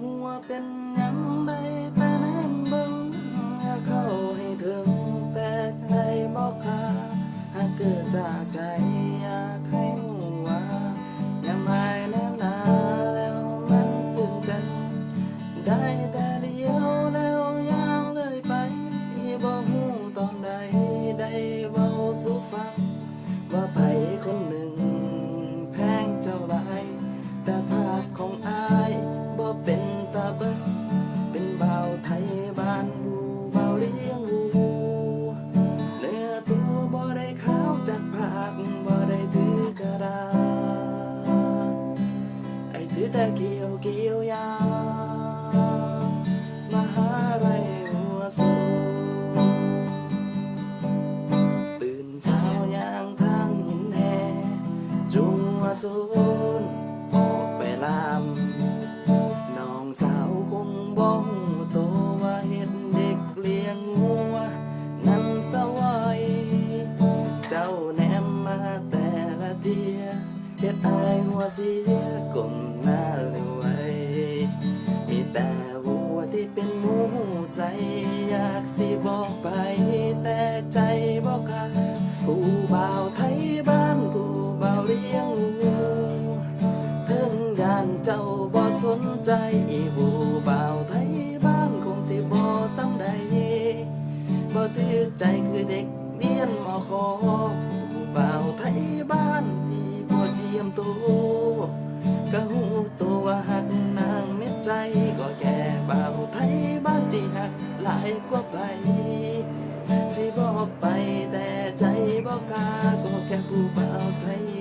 หัวเป็นยังใดแต่แนมเบิ่งเข้าให้ถึงแต่ใครบอกคาหากเกิดจากใจอยากให้หัวอย่ามายแนมหนาแล้วมันตึมกัน ได้แต่เดียวแล้วยางเลยไปเบ่หูตอนใดได้เบาสู่ฟังว่าไป บ่ได้ขาวจากภาคบ่ได้ถือกระดาษไอ้ถือแต่เกี่ยวเกี่ยวยามาหาไรหัวโซตื่นเช้ายางทางหินแห่จุงมาสูนออกไปลามน้องสาวคงบ้องโต อายหัวเสียกลมหน้าเลยไว้ มีแต่วัวที่เป็นหมูใจ อยากสิบอกไปแต่ใจบอกขาดผู้บ่าวไทยบ้านผู้บ่าวเลี้ยงงูถึงยานเจ้าบ่สนใจผู้บ่าวไทยบ้านคงสิบ่ซ้ำใดบ่ถือใจคือเด็กเรียนมอขอผู้บ่าวไทยบ้าน มตัวก็หูตัวว่าหักนางเม็ดใจ ก็แก่เบาไทยบ้านที่หักหลายกว่าไปสิบอกไปแต่ใจบอกกาก็แค่ผู้เบาไทย